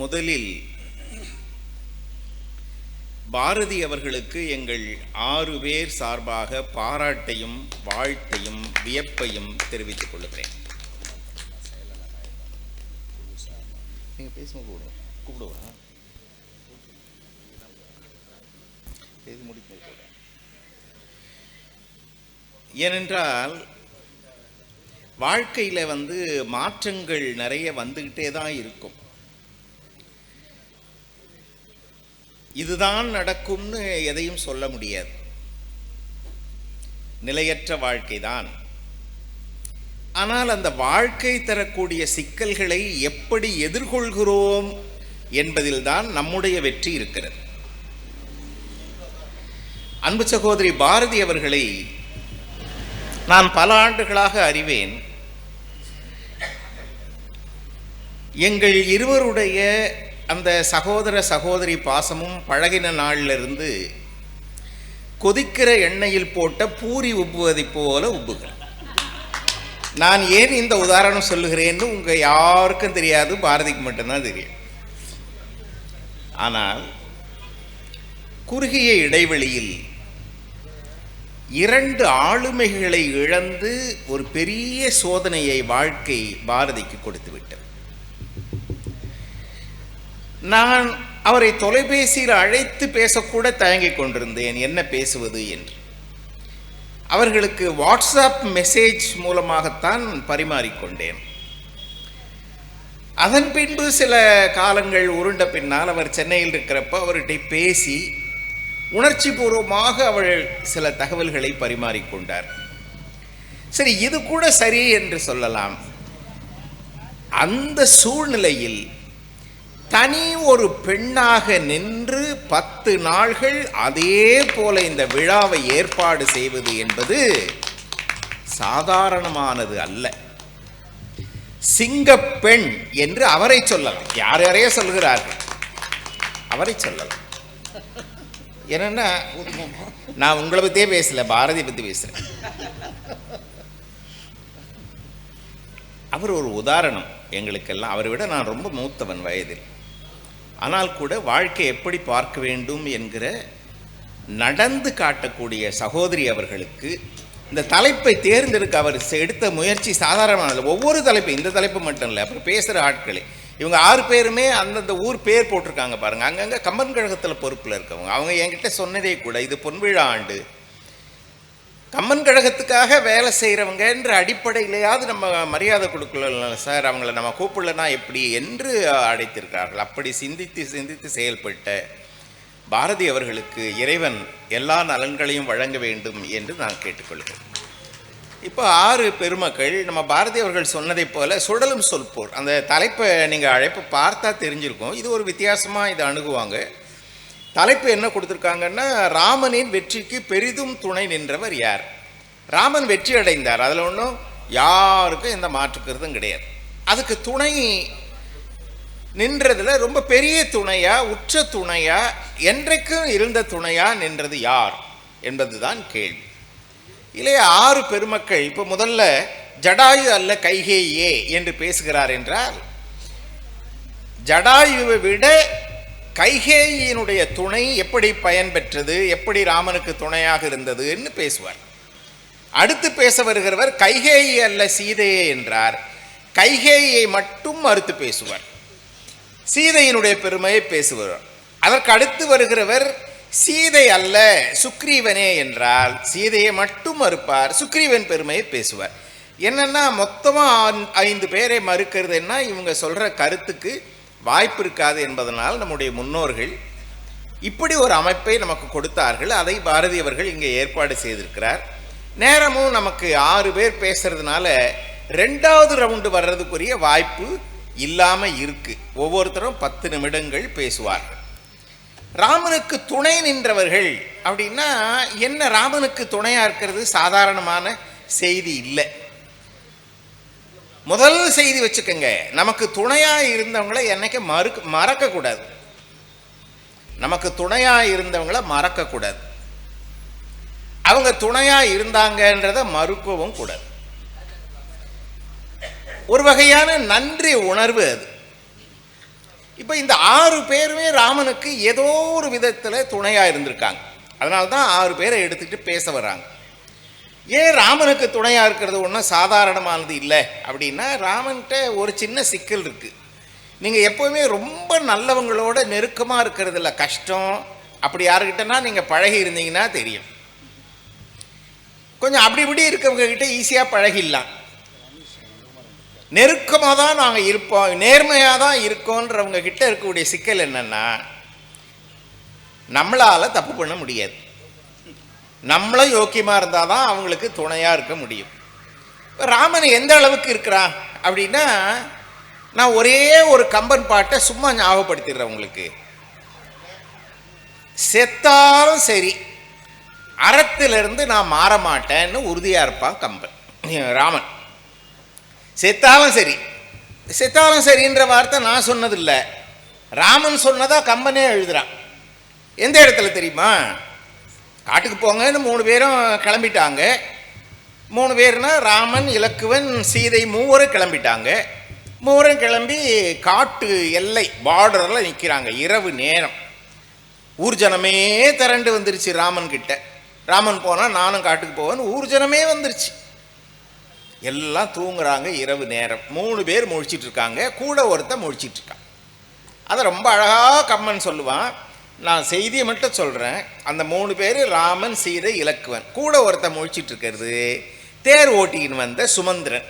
முதலில் பாரதி அவர்களுக்கு எங்கள் ஆறு பேர் சார்பாக பாராட்டையும் வாழ்த்தையும் வியப்பையும் தெரிவித்துக் கொள்கிறேன். நீங்கள் பேசும்போது கூப்பிடுவோம் கூப்பிடுவா பேசி முடிக்கும் கூட ஏனென்றால் வாழ்க்கையில் வந்து மாற்றங்கள் நிறைய வந்துக்கிட்டே தான் இருக்கும். இதுதான் நடக்கும்னு எதையும் சொல்ல முடியாது. நிலையற்ற வாழ்க்கை தான் ஆனால் அந்த வாழ்க்கை தரக்கூடிய சிக்கல்களை எப்படி எதிர்கொள்கிறோம் என்பதில்தான் நம்முடைய வெற்றி இருக்கிறது. அன்பு சகோதரி பாரதி அவர்களை நான் பல ஆண்டுகளாக அறிவேன். எங்கள் இருவருடைய அந்த சகோதர சகோதரி பாசமும் பழகின நாளிலிருந்து கொதிக்கிற எண்ணெயில் போட்ட பூரி உப்புவதைப் போல உப்புகள். நான் ஏன் இந்த உதாரணம் சொல்லுகிறேன்னு உங்கள் யாருக்கும் தெரியாது பாரதிக்கு மட்டும்தான் தெரியும். ஆனால் குறுகிய இடைவெளியில் இரண்டு ஆளுமைகளை இழந்து ஒரு பெரிய சோதனையை வாழ்க்கை பாரதிக்கு கொடுத்து விட்டது நான் அவரை தொலைபேசியில் அழைத்து பேசக்கூட தயங்கிக் கொண்டிருந்தேன். என்ன பேசுவது என்று. அவர்களுக்கு வாட்ஸ்அப் மெசேஜ் மூலமாகத்தான் பரிமாறிக்கொண்டேன். அதன் பின்பு சில காலங்கள் உருண்ட பின்னால் அவர் சென்னையில் இருக்கிறப்ப அவர்கிட்ட பேசி உணர்ச்சி பூர்வமாக அவள் சில தகவல்களை பரிமாறிக்கொண்டார். சரி இது கூட சரி என்று சொல்லலாம். அந்த சூழ்நிலையில் தனி ஒரு பெண்ணாக நின்று பத்து நாள்கள் அதே போல இந்த விழாவை ஏற்பாடு செய்வது என்பது சாதாரணமானது அல்ல. சிங்கப்பெண் என்று அவரை சொல்லலாம். யார் யாரையே சொல்கிறார்கள். அவரை சொல்லலாம். என்னன்னா நான் உங்களை பத்தியே பேசல பாரதி பத்தி பேசுறேன். அவர் ஒரு உதாரணம் எங்களுக்கெல்லாம். அவரை விட நான் ரொம்ப மூத்தவன் வயதில். ஆனால் கூட வாழ்க்கை எப்படி பார்க்க வேண்டும் என்கிற நடந்து காட்டக்கூடிய சகோதரி அவர்களுக்கு இந்த தலைப்பை தேர்ந்தெடுக்க அவர் செ- எடுத்த முயற்சி சாதாரணமானது ஒவ்வொரு தலைப்பு இந்த தலைப்பு மட்டும் இல்லை அப்புறம் பேசுகிற ஆட்களே. இவங்க ஆறு பேருமே அந்தந்த ஊர் பேர் போட்டிருக்காங்க பாருங்க. அங்கங்கே கம்பன் கழகத்தில் பொறுப்பில் இருக்கவங்க. அவங்க என்கிட்ட சொன்னதே கூட இது பொன்விழா ஆண்டு கம்மன் கழகத்துக்காக வேலை செய்கிறவங்கன்ற அடிப்படையிலேயாவது நம்ம மரியாதை கொடுக்கல சார். அவங்கள நம்ம கூப்பிடலனா எப்படி என்று அழைத்திருக்கிறார்கள். அப்படி சிந்தித்து சிந்தித்து செயல்பட்ட பாரதி அவர்களுக்கு இறைவன் எல்லா நலன்களையும் வழங்க வேண்டும் என்று நான் கேட்டுக்கொள்கிறேன். இப்போ ஆறு பெருமக்கள் நம்ம பாரதி அவர்கள் சொன்னதைப் போல சுடலும் சொல்போர் அந்த தலைப்பை நீங்கள் அழைப்பு பார்த்தா தெரிஞ்சிருக்கும். இது ஒரு வித்தியாசமாக இதை அணுகுவாங்க. தலைப்பு என்ன கொடுத்துருக்காங்கன்னா ராமனின் வெற்றிக்கு பெரிதும் துணை நின்றவர் யார்? ராமன் வெற்றி அடைந்தார். அதில் ஒன்றும் யாருக்கும் எந்த மாற்றுக்கிறதும் கிடையாது. அதுக்கு துணை நின்றதில் ரொம்ப பெரிய துணையா உற்ற துணையா என்றைக்கும் இருந்த துணையா நின்றது யார் என்பதுதான் கேள்வி. இல்லையா ஆறு பெருமக்கள் இப்போ முதல்ல ஜடாயு அல்ல கைகேயே என்று பேசுகிறார் என்றால் ஜடாயுவை விட கைகேயினுடைய துணை எப்படி பயன்பெற்றது எப்படி ராமனுக்கு துணையாக இருந்ததுன்னு பேசுவார். அடுத்து பேச வருகிறவர் கைகேயி அல்ல சீதையே என்றார். கைகேயை மட்டும் மறுத்து பேசுவார். சீதையினுடைய பெருமையை பேசுவார். அதற்கு அடுத்து வருகிறவர் சீதை அல்ல சுக்ரீவனே என்றால் சீதையை மட்டும் மறுப்பார் சுக்ரீவன் பெருமையை பேசுவார். என்னன்னா மொத்தமாக ஐந்து பேரை மறுக்கிறதுன்னா இவங்க சொல்ற கருத்துக்கு வாய்ப்பு இருக்காது என்பதனால் நம்முடைய முன்னோர்கள் இப்படி ஒரு அமைப்பை நமக்கு கொடுத்தார்கள். அதை பாரதி அவர்கள் இங்கே ஏற்பாடு செய்திருக்கிறார். நேரமும் நமக்கு ஆறு பேர் பேசுறதுனால ரெண்டாவது ரவுண்டு வர்றதுக்குரிய வாய்ப்பு இல்லாமல் இருக்கு. ஒவ்வொருத்தரும் பத்து நிமிடங்கள் பேசுவார்கள். ராமனுக்கு துணை நின்றவர்கள் அப்படின்னா என்ன ராமனுக்கு துணையாக இருக்கிறது? சாதாரணமான செய்தி இல்லை. முதல் செய்தி வச்சுக்கோங்க. நமக்கு துணையா இருந்தவங்கள என்னைக்கு மறுக்க மறக்க கூடாது நமக்கு துணையா இருந்தவங்கள மறக்க கூடாது அவங்க துணையா இருந்தாங்கன்றத மறுக்கவும் கூடாது. ஒரு வகையான நன்றி உணர்வு அது. இப்போ இந்த ஆறு பேருமே ராமனுக்கு ஏதோ ஒரு விதத்தில் துணையாக இருந்திருக்காங்க. அதனால தான் ஆறு பேரை எடுத்துக்கிட்டு பேச வர்றாங்க. ஏன் ராமனுக்கு துணையாக இருக்கிறது ஒன்றும் சாதாரணமானது இல்லை? அப்படின்னா ராமன்கிட்ட ஒரு சின்ன சிக்கல் இருக்குது நீங்கள் எப்போவுமே ரொம்ப நல்லவங்களோட நெருக்கமாக இருக்கிறது இல்லை கஷ்டம். அப்படி யாருக்கிட்டனா நீங்கள் பழகி இருந்தீங்கன்னா தெரியும். கொஞ்சம் அப்படி இப்படி இருக்கவங்க கிட்ட ஈஸியாக பழகிடலாம். நெருக்கமாக தான் நாங்கள் இருப்போம் நேர்மையாக தான் இருக்கோன்றவங்க கிட்ட இருக்கக்கூடிய சிக்கல் என்னன்னா நம்மளால் தப்பு பண்ண முடியாது. நம்மளும் யோக்கியமாக இருந்தால் தான் அவங்களுக்கு துணையாக இருக்க முடியும். ராமன் எந்த அளவுக்கு இருக்கிறான் அப்படின்னா நான் ஒரே ஒரு கம்பன் பாட்டை சும்மா ஞாபகப்படுத்திடுறேன் உங்களுக்கு. செத்தாலும் சரி அறத்திலிருந்து நான் மாற மாட்டேன்னு உறுதியாக இருப்பான் கம்பன் ராமன். செத்தாலும் சரி செத்தாலும் சரின்ற வார்த்தை நான் சொன்னதில்லை. ராமன் சொன்னதா கம்பனே எழுதுறான். எந்த இடத்துல தெரியுமா? காட்டுக்கு போங்கன்னு மூணு பேரும் கிளம்பிட்டாங்க. மூணு பேர்னா ராமன் இலக்குவன் சீதை மூவரும் கிளம்பிட்டாங்க. மூவரும் கிளம்பி காட்டு எல்லை பார்டரில் நிற்கிறாங்க இரவு நேரம். ஊர் ஜனமே திரண்டு வந்துருச்சு ராமன் கிட்ட. ராமன் போனால் நானும் காட்டுக்கு போவேன்னு ஊர் ஜனமே வந்துருச்சு. எல்லாம் தூங்குறாங்க இரவு நேரம். மூணு பேர் முழிச்சிட்டு இருக்காங்க. கூட ஒருத்தன் முழிச்சிட்டு இருக்கான். அதை ரொம்ப அழகாக கம்மன் சொல்லுவான். நான் செய்தியை மட்டும் சொல்கிறேன் அந்த மூணு பேர் ராமன் சீதை இலக்குவன். கூட ஒருத்தன் முழிச்சிட்டு இருக்கிறது தேர் ஓட்டின்னு வந்த சுமந்திரன்.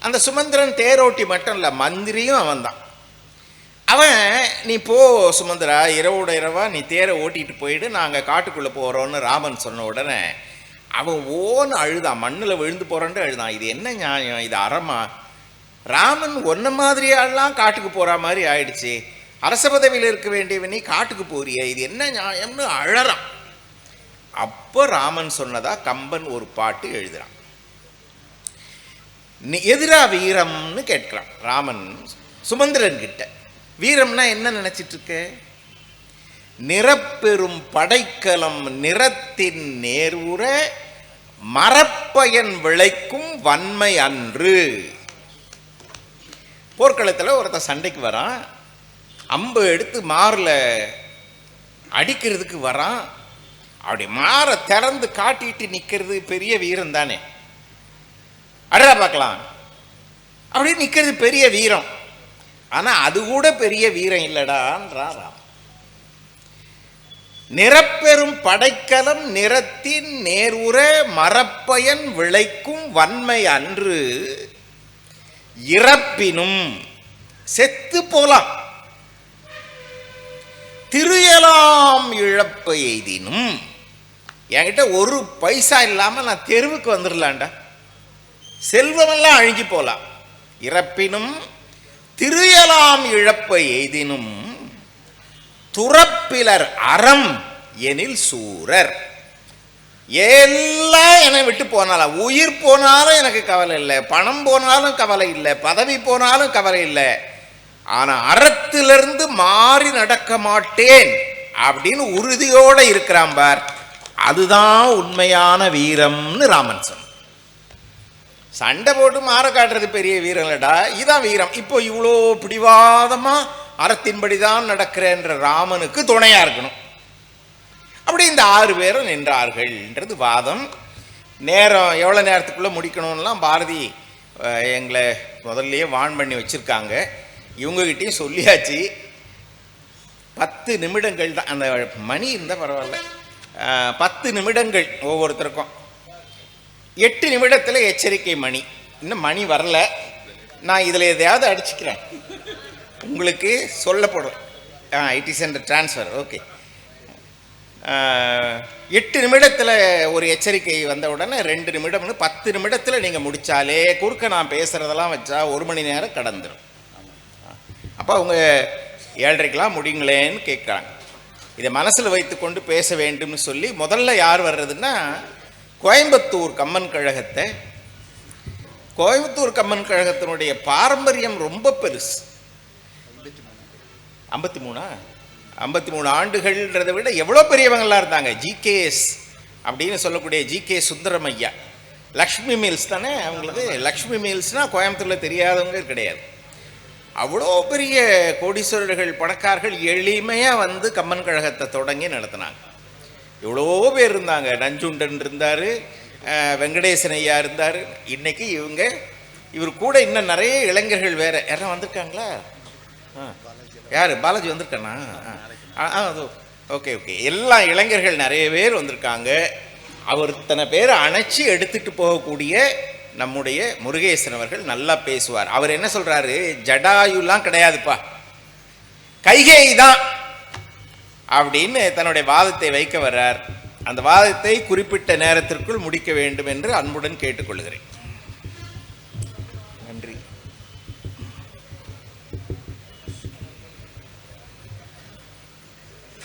அந்த சுமந்திரன் தேர் ஓட்டி மட்டும் இல்லை மந்திரியும் அவன்தான். அவன் நீ போ சுமந்திரா இரவோட இரவா நீ தேரை ஓட்டிட்டு போயிடு நாங்கள் காட்டுக்குள்ளே போகிறோன்னு ராமன் சொன்ன உடனே அவன் ஓன்னு அழுதான். மண்ணில் விழுந்து போகிறான்ட்டு அழுதான். இது என்ன நியாயம்? இது அறமா? ராமன் ஒன்ன மாதிரியாலாம் காட்டுக்கு போகிற மாதிரி ஆயிடுச்சு. அரச பதவியில் இருக்க வேண்டியவன் நீ காட்டுக்கு போறிய. இது என்ன நியாயம்னு அழறான். அப்போ ராமன் சொன்னதா கம்பன் ஒரு பாட்டு எழுதுறான். எதிரா வீரம்னு கேட்கிறான். ராமன் சுமந்திரன் கிட்ட வீரம்னா என்ன நினைச்சிட்டு இருக்க? நிறப்பெரும் படைக்கலம் நிறத்தின் நேர்வுற மரப்பயன் விளைக்கும் வன்மை அன்று. போர்க்களத்தில் ஒருத்தன் சண்டைக்கு வரான். அம்பை எடுத்து மாரில் அடிக்கிறதுக்கு வரான். அப்படி மாற திறந்து காட்டிட்டு நிற்கிறது பெரிய வீரம் தானே. அடடா பார்க்கலாம். அப்படி நிற்கிறது பெரிய வீரம். ஆனால் அது கூட பெரிய வீரம் இல்லடான்றான் ராம். நிறப்பெரும் படைக்கலம் நிறத்தின் நேருற மரப்பயன் விளைக்கும் வன்மை அன்று. இறப்பினும் செத்து போலாம். திருயலாம் இழப்பு எய்தினும் என்கிட்ட ஒரு பைசா இல்லாமல் நான் தெருவுக்கு வந்துடலான்டா செல்வமெல்லாம் அழுகி போகலாம் இறப்பினும் திருயலாம் இழப்பை எய்தினும் துறப்பிலர் அறம் எனில் சூரர். எல்லாம் என்னை விட்டு போனாலும் உயிர் போனாலும் எனக்கு கவலை இல்லை. பணம் போனாலும் கவலை இல்லை. பதவி போனாலும் கவலை இல்லை. ஆனா அறத்திலிருந்து மாறி நடக்க மாட்டேன் அப்படின்னு உறுதியோட இருக்கிறான் பார். அதுதான் உண்மையான வீரம்னு ராமன் சொன்ன சண்டை போட்டு மாற காட்டுறது பெரிய வீரம் இல்லடா இதான் வீரம். இப்போ இவ்வளோ பிடிவாதமா அறத்தின்படி தான் நடக்கிறேன்ற ராமனுக்கு துணையா இருக்கணும். அப்படி இந்த ஆறு பேரும் நின்றார்கள்ன்றது வாதம். நேரம் எவ்வளோ நேரத்துக்குள்ளே முடிக்கணும்லாம் பாரதி எங்களை முதல்லயே வான் பண்ணி வச்சுருக்காங்க. இவங்ககிட்டையும் சொல்லியாச்சு. பத்து நிமிடங்கள் தான் அந்த மணி இருந்தால் பரவாயில்ல. பத்து நிமிடங்கள் ஒவ்வொருத்தருக்கும். எட்டு நிமிடத்தில் எச்சரிக்கை மணி. இன்னும் மணி வரல. நான் இதில் எதையாவது அடிச்சுக்கிறேன். உங்களுக்கு சொல்லப்படும். ஆ it is and transfer okay எட்டு நிமிடத்தில் ஒரு எச்சரிக்கை வந்த உடனே ரெண்டு நிமிடம்னு பத்து நிமிடத்தில் நீங்கள் முடித்தாலே குறுக்க நான் பேசுகிறதெல்லாம் வச்சா ஒரு மணி நேரம் கடந்துடும் அப்போ அவங்க ஏழரைக்கெலாம் முடியுங்களேன்னு கேட்குறாங்க. இதை மனசில் வைத்துக்கொண்டு பேச வேண்டும்னு சொல்லி முதல்ல யார் வர்றதுன்னா கோயம்புத்தூர் கம்மன் கழகத்தை. கோயம்புத்தூர் கம்மன் கழகத்தினுடைய பாரம்பரியம் ரொம்ப பெருசு. ஐம்பத்தி மூணா? ஐம்பத்தி மூணு ஆண்டுகள்ன்றதை விட எவ்வளோ பெரியவங்களாக இருந்தாங்க? ஜிகேஎஸ் அப்படின்னு சொல்லக்கூடிய ஜிகே சுந்தரம் ஐயா லக்ஷ்மி மீல்ஸ் தானே? அவங்களது லக்ஷ்மி மீல்ஸ்னால் கோயம்புத்தூரில் தெரியாதவங்க கிடையாது. அவ்வளோ பெரிய கோடீஸ்வரர்கள் பணக்காரர்கள் எளிமையாக வந்து கம்மன் கழகத்தை தொடங்கி நடத்தினாங்க. எவ்வளோ பேர் இருந்தாங்க? நஞ்சுண்டன் இருந்தார் வெங்கடேசன் ஐயா இருந்தார். இன்றைக்கி இவங்க இவர் கூட இன்னும் நிறைய இளைஞர்கள் வேறு. யாரும் வந்திருக்காங்களா? ஆ. யார்? பாலாஜி வந்திருக்கானா? ஆ. ஆ அது. Okay okay. எல்லா இளைஞர்கள் நிறைய பேர் வந்திருக்காங்க. அவர் இத்தனை பேர் அணைச்சி எடுத்துகிட்டு போகக்கூடிய நம்முடைய முருகேசன் அவர்கள் நல்லா பேசுவார். அவர் என்ன சொல்றாரு? ஜடாயுலாம் கிடையாதுப்பா. கைகேயி தான் அப்படின்னு தன்னுடைய வாதத்தை வைக்க வர்றார். அந்த வாதத்தை குறிப்பிட்ட நேரத்திற்குள் முடிக்க வேண்டும் என்று அன்புடன் கேட்டுக்கொள்கிறேன்.